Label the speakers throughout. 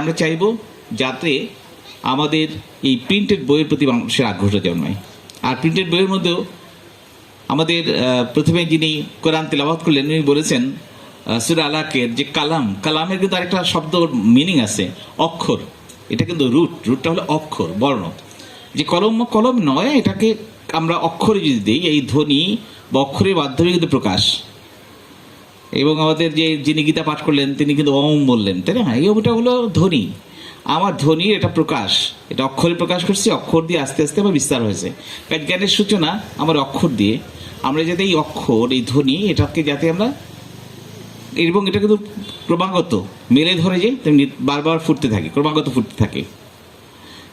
Speaker 1: আমরা চাইব যাতে আমাদের এই প্রিন্টেড বইয়ের প্রতি মানুষের আগ্রহটা জন্মায় আর প্রিন্টেড বইয়ের মধ্যেও আমাদের প্রথমে যিনি কোরআন তেলাবাদ করলেন, উনি বলেছেন সুরা আলাকের যে কালাম, কালামের কিন্তু আরেকটা শব্দ মিনিং আছে, অক্ষর। এটা কিন্তু রুট রুটটা হলো অক্ষর, বর্ণ। যে কলম কলম নয়, এটাকে আমরা অক্ষরে যদি দিই, এই ধ্বনি বা অক্ষরের মাধ্যমে কিন্তু প্রকাশ। এবং আমাদের যে যিনি গীতা পাঠ করলেন, তিনি কিন্তু ওম বললেন, তাই না? এই ওটা হলো ধ্বনি। আমার ধ্বনি, এটা প্রকাশ। এটা অক্ষরে প্রকাশ করছি, অক্ষর দিয়ে আস্তে আস্তে আবার বিস্তার হয়েছে। কাজ জ্ঞানের সূচনা, আমার অক্ষর দিয়ে। আমরা যাতে এই অক্ষর, এই ধ্বনি, এটাকে যাতে আমরা এবং এটা কিন্তু ক্রমাগত মেলে ধরে যে, তেমনি বারবার ফুটতে থাকে, ক্রমাগত ফুটতে থাকে।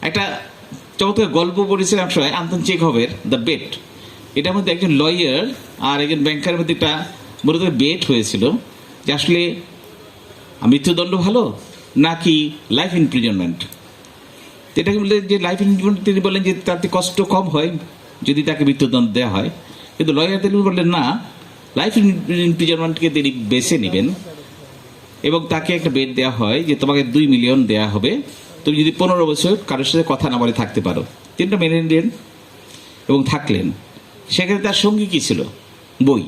Speaker 1: একটা চমৎকার গল্প পড়েছিলাম সময় আন্তন চেকহভের দ্য বেট এটার মধ্যে একজন লয়ার আর একজন ব্যাংকারের মধ্যে একটা মূলত বেট হয়েছিল যে আসলে মৃত্যুদণ্ড ভালো নাকি লাইফ ইমপ্রিজনমেন্ট এটাকে বললেন যে লাইফ ইমপ্রিজনমেন্ট তিনি বললেন যে তাতে কষ্ট কম হয় যদি তাকে মৃত্যুদণ্ড দেওয়া হয়। কিন্তু লয়ার তিনি বললেন, না লাইফ ইমপ্রিজনমেন্টকে তিনি বেছে নেবেন এবং তাকে একটা বেড দেওয়া হয় যে তোমাকে দুই মিলিয়ন দেওয়া হবে। তুমি যদি পনেরো বছর কারোর সাথে কথা না বলে থাকতে পারো। তিনটা মেনে নিলেন এবং থাকলেন। সেখানে তার সঙ্গী কী ছিল? বই।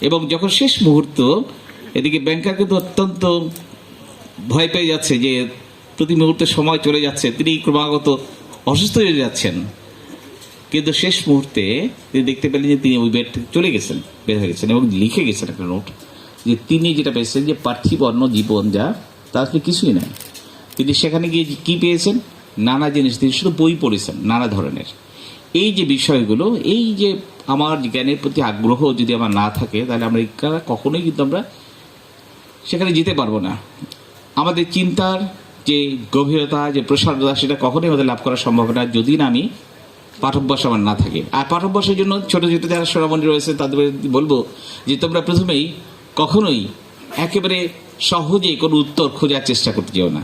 Speaker 1: এবং যখন শেষ মুহূর্ত, এদিকে ব্যাংকার কিন্তু অত্যন্ত ভয় পেয়ে যাচ্ছে যে প্রতি মুহূর্তে সময় চলে যাচ্ছে, তিনি ক্রমাগত অসুস্থ হয়ে যাচ্ছেন। কিন্তু শেষ মুহূর্তে তিনি দেখতে পেলেন যে তিনি ওই বেড থেকে চলে গেছেন, বের হয়ে গেছেন এবং লিখে গেছেন একটা নোট যে তিনি যেটা পেয়েছেন যে পার্থিব অন্য জীবন যা, তা আসলে কিছুই নাই। তিনি সেখানে গিয়ে কি পেয়েছেন? নানা জিনিস। তিনি শুধু বই পড়েছেন, নানা ধরনের। এই যে বিষয়গুলো, এই যে আমার জ্ঞানের প্রতি আগ্রহ যদি আমার না থাকে, তাহলে আমরা কখনোই কিন্তু আমরা সেখানে যেতে পারব না। আমাদের চিন্তার যে গভীরতা, যে প্রসারতা, সেটা কখনোই আমাদের লাভ করা সম্ভব না, যদি না আমি পাঠভ্যাস আমার না থাকে। আর পাঠভ্যাসের জন্য ছোট ছোট যারা সোনামণি রয়েছে, তাদের বলব যে তোমরা প্রথমেই কখনোই একেবারে সহজে কোনো উত্তর খোঁজার চেষ্টা করতে যেও না।